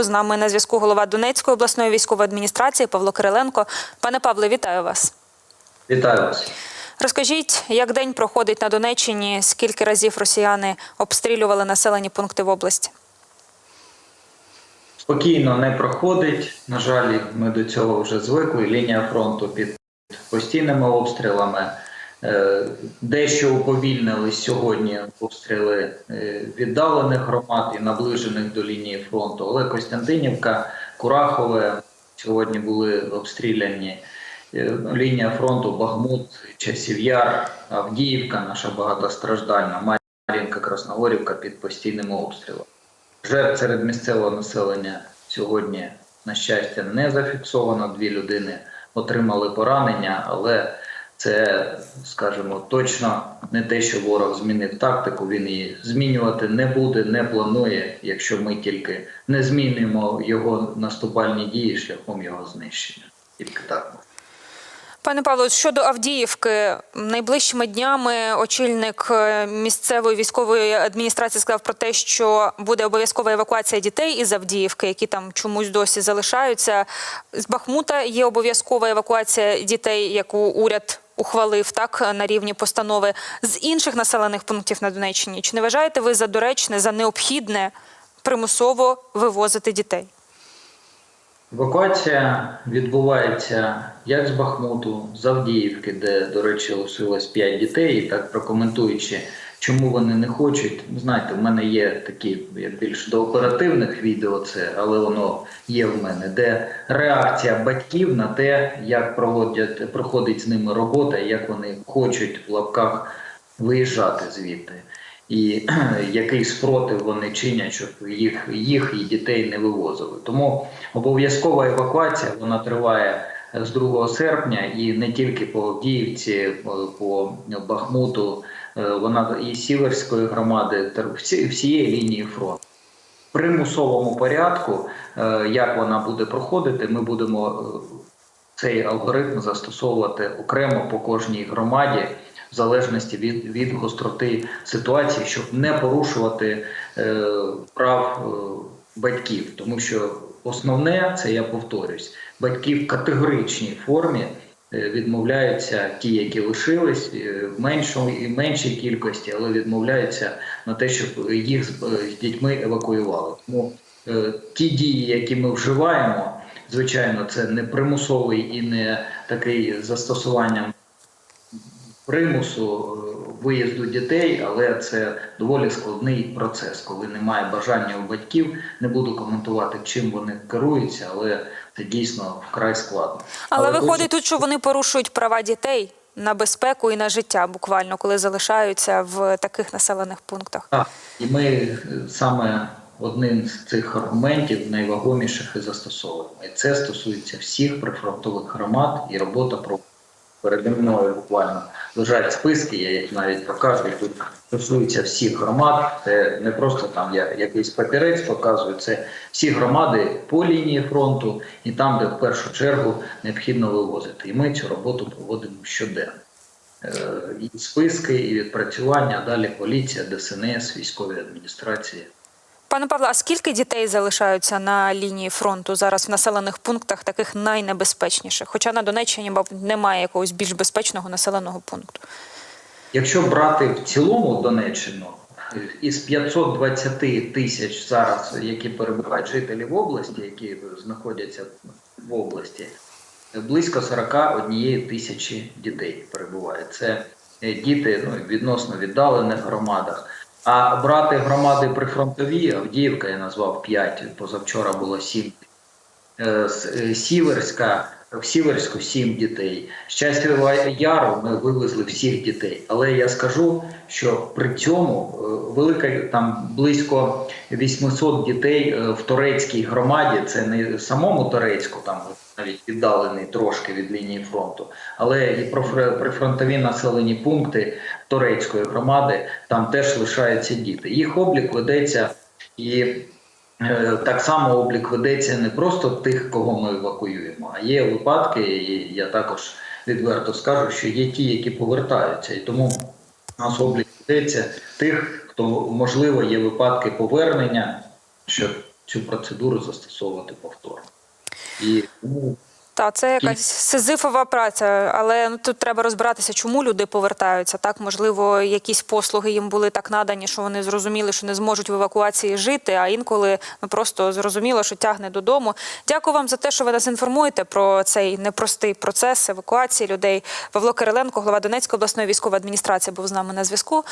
З нами на зв'язку голова Донецької обласної військової адміністрації Павло Кириленко. Пане Павле, вітаю вас. Вітаю вас. Розкажіть, як день проходить на Донеччині? Скільки разів росіяни обстрілювали населені пункти в області? Спокійно не проходить. На жаль, ми до цього вже звикли. Лінія фронту під постійними обстрілами. Е, Дещо уповільнились сьогодні обстріли е, віддалених громад і наближених до лінії фронту. Але Костянтинівка, Курахове сьогодні були обстріляні. Е, Лінія фронту Бахмут, Часів Яр, Авдіївка, наша багатостраждальна, Мар'їнка, Красногорівка під постійними обстрілами. Жертв серед місцевого населення сьогодні, на щастя, не зафіксовано. Дві людини отримали поранення, але це, скажімо, точно не те, що ворог змінив тактику. Він її змінювати не буде, не планує, якщо ми тільки не змінюємо його наступальні дії шляхом його знищення. Тільки так. Пане Павло, щодо Авдіївки, найближчими днями очільник е, місцевої військової адміністрації сказав про те, що буде обов'язкова евакуація дітей із Авдіївки, які там чомусь досі залишаються. З Бахмута є обов'язкова евакуація дітей, яку уряд ухвалив так на рівні постанови з інших населених пунктів на Донеччині. Чи не вважаєте ви за доречне, за необхідне примусово вивозити дітей? Евакуація відбувається як з Бахмуту, з Авдіївки, де, до речі, лишилось 5 дітей. І так прокоментуючи, чому вони не хочуть. Знаєте, в мене є такі я більш до оперативних відео, це але воно є в мене, де реакція батьків на те, як проводять проходить з ними робота, як вони хочуть в лапках виїжджати звідти. І який спротив вони чинять, щоб їх, їх і дітей не вивозили. Тому обов'язкова евакуація вона триває з 2 серпня і не тільки по Авдіївці, по Бахмуту, вона і Сіверської громади, всієї лінії фронту. В примусовому порядку, е, як вона буде проходити, ми будемо е, цей алгоритм застосовувати окремо по кожній громаді в залежності від, від гостроти ситуації, щоб не порушувати е, прав е, батьків. Тому що основне, це я повторюсь, батьки в категоричній формі е, відмовляються ті, які лишились в меншому і меншій кількості, але відмовляються на те, щоб їх з, е, дітьми евакуювали. Тому е, ті дії, які ми вживаємо, звичайно, це не примусовий і не такий застосуванням примусу е, виїзду дітей, але це доволі складний процес, коли немає бажання у батьків. Не буду коментувати, чим вони керуються, але це дійсно вкрай складно. Але дуже- виходить тут, що вони порушують права дітей на безпеку і на життя, буквально, коли залишаються в таких населених пунктах. Так, і ми е, саме одним з цих аргументів найвагоміших і застосовуємо. І це стосується всіх прифронтових громад і робота про переді мною буквально лежать списки, я їх навіть показую. Тут стосується всіх громад. Це не просто там я якийсь папірець показую. Це всі громади по лінії фронту, і там, де в першу чергу необхідно вивозити. І ми цю роботу проводимо щоденно. Е, і списки, і відпрацювання. Далі поліція, ДСНС, військові адміністрації. Пане Павло, а скільки дітей залишаються на лінії фронту зараз в населених пунктах, таких найнебезпечніших? Хоча на Донеччині, немає якогось більш безпечного населеного пункту. Якщо брати в цілому Донеччину, із 520 тисяч зараз, які перебувають жителі в області, які знаходяться в області, близько 41 тисячі дітей перебуває. Це діти ну, відносно віддалених громадах. А брати громади прифронтові, Авдіївка я назвав 5, позавчора було 7 Е, е, Сіверська, в Сіверську сім дітей. Щастя Яру ми вивезли всіх дітей. Але я скажу, що при цьому е, велика там близько 800 дітей в турецькій громаді. Це не в самому Турецьку, там навіть віддалений трошки від лінії фронту, але і прифронтові населені пункти турецької громади там теж лишаються діти. Їх облік ведеться і. Е, Так само облік ведеться не просто тих, кого ми евакуюємо, а є випадки, і я також відверто скажу, що є ті, які повертаються. І тому у нас облік ведеться тих, хто можливо є випадки повернення, що цю процедуру застосовувати повторно. І тому Та це якась сизифова праця, але ну тут треба розбиратися, чому люди повертаються. Так, можливо, якісь послуги їм були так надані, що вони зрозуміли, що не зможуть в евакуації жити. А інколи ми просто зрозуміло, що тягне додому. Дякую вам за те, що ви нас інформуєте про цей непростий процес евакуації людей. Павло Кириленко, голова Донецької обласної військової адміністрації, був з нами на зв'язку.